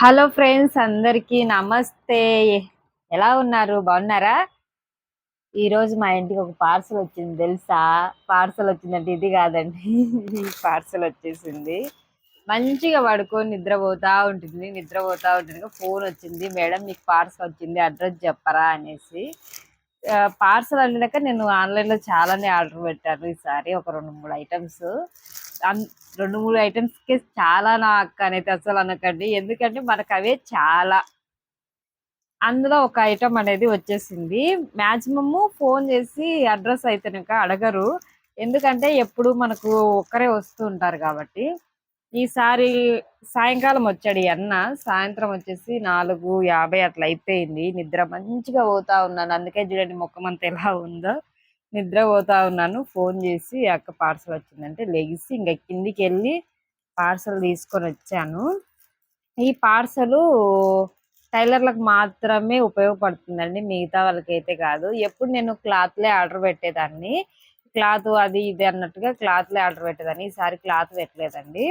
Hello friends అందరికీ నమస్తే. ఎలా ఉన్నారు? బాగున్నారా? ఈరోజు మా ఇంటికి ఒక పార్సల్ వచ్చింది తెలుసా? పార్సల్ వచ్చిందంటే ఇది కాదండి. పార్సల్ వచ్చేసింది. మంచిగా పడుకొని నిద్రపోతూ ఉంటుంది నిద్రపోతూ ఉంటుంది. ఫోన్ వచ్చింది మేడం మీకు పార్సల్ వచ్చింది అడ్రస్ చెప్పరా? అనేసి. పార్సల్ అన్నాక నేను ఆన్లైన్లో చాలానే ఆర్డర్ పెట్టాను ఈసారి ఒక రెండు మూడు ఐటమ్స్. రెండు మూడు ఐటమ్స్కి చాలా నా అక్క అనేది అసలు అనకండి. ఎందుకంటే మనకు అవే చాలా. అందులో ఒక ఐటమ్ అనేది వచ్చేసింది. మ్యాక్సిమము ఫోన్ చేసి అడ్రస్ అయితే అడగరు. ఎందుకంటే ఎప్పుడు మనకు ఒక్కరే వస్తూ ఉంటారు కాబట్టి. ఈసారి సాయంకాలం వచ్చాడు ఈ అన్న. సాయంత్రం వచ్చేసి నాలుగు యాభై అట్లా అయిపోయింది. నిద్ర మంచిగా పోతా ఉన్నాను. అందుకే చూడండి మొక్కమంత ఎలా ఉందో. నిద్రపోతా ఉన్నాను. ఫోన్ చేసి అక్క పార్సల్ వచ్చిందంటే లెగిసి ఇంకా కిందికి వెళ్ళి పార్సల్ తీసుకొని వచ్చాను. ఈ పార్సలు టైలర్లకు మాత్రమే ఉపయోగపడుతుందండి. మిగతా వాళ్ళకైతే కాదు. ఎప్పుడు నేను క్లాత్లే ఆర్డర్ పెట్టేదాన్ని. క్లాత్ అది ఇది అన్నట్టుగా క్లాత్లే ఆర్డర్ పెట్టేదాన్ని. ఈసారి క్లాత్ పెట్టలేదండి.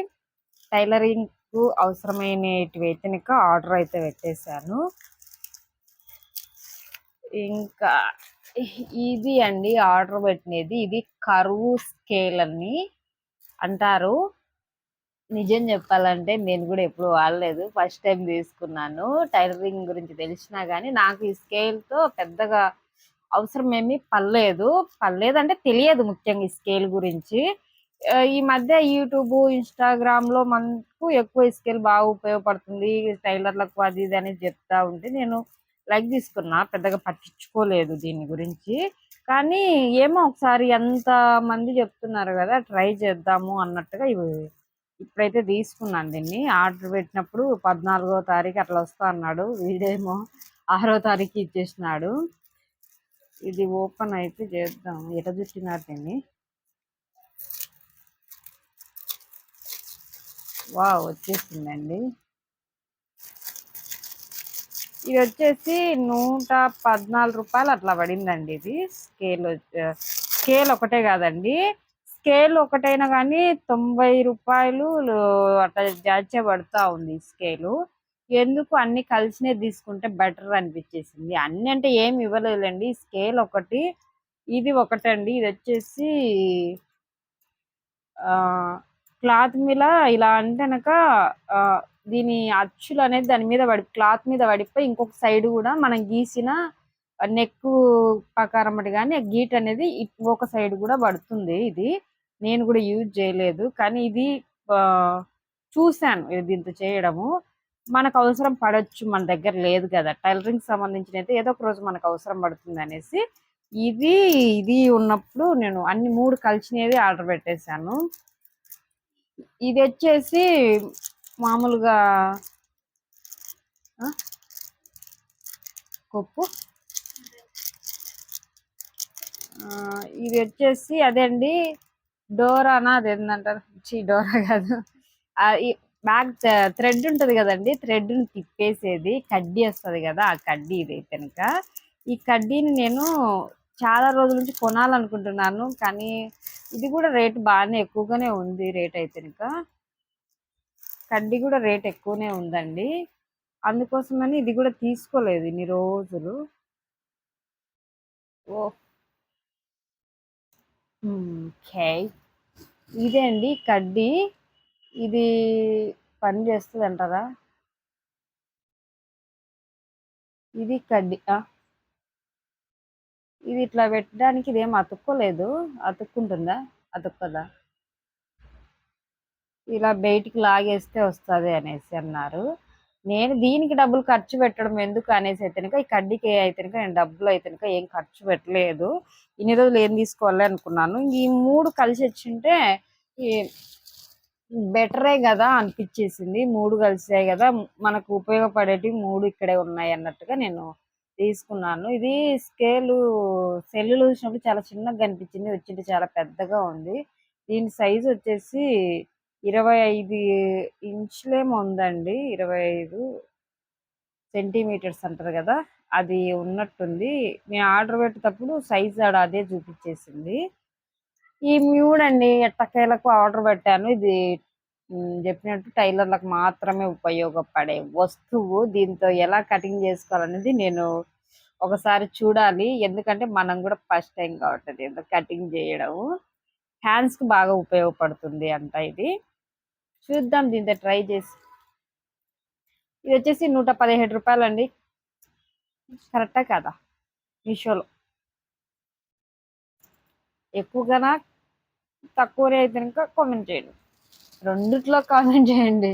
టైలరింగ్కు అవసరమైనవి అవసరమైనటివి అయితే ఆర్డర్ అయితే పెట్టేశాను. ఇంకా ఇది అండి ఆర్డర్ పెట్టినది. ఇది కరువు స్కేల్ అని అంటారు. నిజం చెప్పాలంటే నేను కూడా ఎప్పుడు వాడలేదు. ఫస్ట్ టైం తీసుకున్నాను. టైలరింగ్ గురించి తెలిసినా కానీ నాకు ఈ స్కేల్తో పెద్దగా అవసరం ఏమీ పర్లేదు పర్లేదు అంటే తెలియదు ముఖ్యంగా ఈ స్కేల్ గురించి. ఈ మధ్య యూట్యూబ్ ఇన్స్టాగ్రామ్లో మనకు ఎక్కువ స్కేల్ బాగా ఉపయోగపడుతుంది. టైలర్లకు అది ఇది అనేది చెప్తా ఉంటే నేను లైక్ తీసుకున్నా పెద్దగా పట్టించుకోలేదు దీని గురించి. కానీ ఏమో ఒకసారి ఎంత మంది చెప్తున్నారు కదా ట్రై చేద్దాము అన్నట్టుగా ఇవి ఇప్పుడైతే తీసుకున్నాను దీన్ని. ఆర్డర్ పెట్టినప్పుడు పద్నాలుగో తారీఖు అట్లా వస్తా అన్నాడు. వీడేమో ఆరో తారీఖు ఇచ్చేసినాడు. ఇది ఓపెన్ అయితే చేద్దాం. ఎట చుట్టినారు దీన్ని? వా వచ్చేసిందండి. ఇది వచ్చేసి నూట పద్నాలుగు రూపాయలు అట్లా పడిందండి ఇది. స్కేల్ స్కేల్ ఒకటే కాదండి. స్కేల్ ఒకటైనా కానీ తొంభై రూపాయలు అట్లా జాచే పడుతూ ఉంది స్కేలు. ఎందుకు అన్ని కలిసినే తీసుకుంటే బెటర్ అనిపించేసింది. అన్ని అంటే ఏమి ఇవ్వలేదండి స్కేల్ ఒకటి ఇది ఒకటండి. ఇది వచ్చేసి క్లాత్ మీద ఇలా అంటే దీని అచ్చులు అనేది దాని మీద పడి క్లాత్ మీద పడిపోయి ఇంకొక సైడ్ కూడా మనం గీసిన నెక్ ప్రకారం కానీ గీట్ అనేది ఒక సైడ్ కూడా పడుతుంది ఇది. నేను కూడా యూజ్ చేయలేదు. కానీ ఇది చూశాను దీంతో చేయడము. మనకు అవసరం పడవచ్చు మన దగ్గర లేదు కదా. టైలరింగ్ సంబంధించిన అయితే ఏదో ఒక రోజు మనకు అవసరం పడుతుంది అనేసి ఇది ఇది ఉన్నప్పుడు నేను అన్ని మూడు కలిసినవి ఆర్డర్ పెట్టేశాను. ఇది వచ్చేసి మామూలుగా కొప్పు. ఇది వచ్చేసి అదే అండి డోరానా అది ఏంటంటారు చీ డోరా కాదు. బ్యాగ్ థ్రెడ్ ఉంటుంది కదండి? థ్రెడ్ని తిప్పేసేది కడ్డీ వస్తుంది కదా ఆ కడ్డీ ఇది కనుక. ఈ కడ్డీని నేను చాలా రోజుల నుంచి కొనాలనుకుంటున్నాను కానీ ఇది కూడా రేట్ బాగానే ఎక్కువగానే ఉంది రేట్ అయితే కనుక. కడ్డీ కూడా రేట్ ఎక్కువనే ఉందండి. అందుకోసమని ఇది కూడా తీసుకోలేదు ఇన్ని రోజులు. ఓకే. ఇదే అండి కడ్డీ ఇది పని చేస్తుంది అంటారా ఇది కడ్డీ ఇది ఇట్లా పెట్టడానికి ఇదేం అతుక్కోలేదు. అతుక్కుంటుందా? అతుక్కదా? ఇలా బయటికి లాగేస్తే వస్తుంది అనేసి అన్నారు. నేను దీనికి డబ్బులు ఖర్చు పెట్టడం ఎందుకు అనేసి అయితే ఈ కడ్డీకి అయితే నేను డబ్బులు అయితే ఏం ఖర్చు పెట్టలేదు. ఇన్ని రోజులు ఏం తీసుకోవాలి అనుకున్నాను. ఈ మూడు కలిసి వచ్చింటే బెటరే కదా అనిపించేసింది. మూడు కలిసాయి కదా. మనకు ఉపయోగపడేటివి మూడు ఇక్కడే ఉన్నాయి అన్నట్టుగా నేను తీసుకున్నాను. ఇది స్కేలు సెల్లులు చూసినప్పుడు చాలా చిన్నగా కనిపించింది. వచ్చింది చాలా పెద్దగా ఉంది. దీని సైజు వచ్చేసి ఇరవై ఐదు ఇంచులేమో ఉందండి. ఇరవై ఐదు సెంటీమీటర్స్ అంటారు కదా అది ఉన్నట్టుంది. నేను ఆర్డర్ పెట్టేటప్పుడు సైజ్ ఆడ అదే చూపించేసింది. ఈ మ్యూడ్ అండి ఎట్టకేలకు ఆర్డర్ పెట్టాను. ఇది చెప్పినట్టు టైలర్లకు మాత్రమే ఉపయోగపడే వస్తువు. దీంతో ఎలా కటింగ్ చేసుకోవాలనేది నేను ఒకసారి చూడాలి. ఎందుకంటే మనం కూడా ఫస్ట్ టైం కాబట్టి కటింగ్ చేయడం హ్యాండ్స్కి బాగా ఉపయోగపడుతుంది అంట ఇది. చూద్దాం దీంతో ట్రై చేసి. ఇది వచ్చేసి నూట పదిహేడు రూపాయలు అండి కరెక్టా కదా? మీషోలో. ఎక్కువగానా? తక్కువనే అయితే కనుక కామెంట్ చేయండి. రెండిట్లో కామెంట్ చేయండి.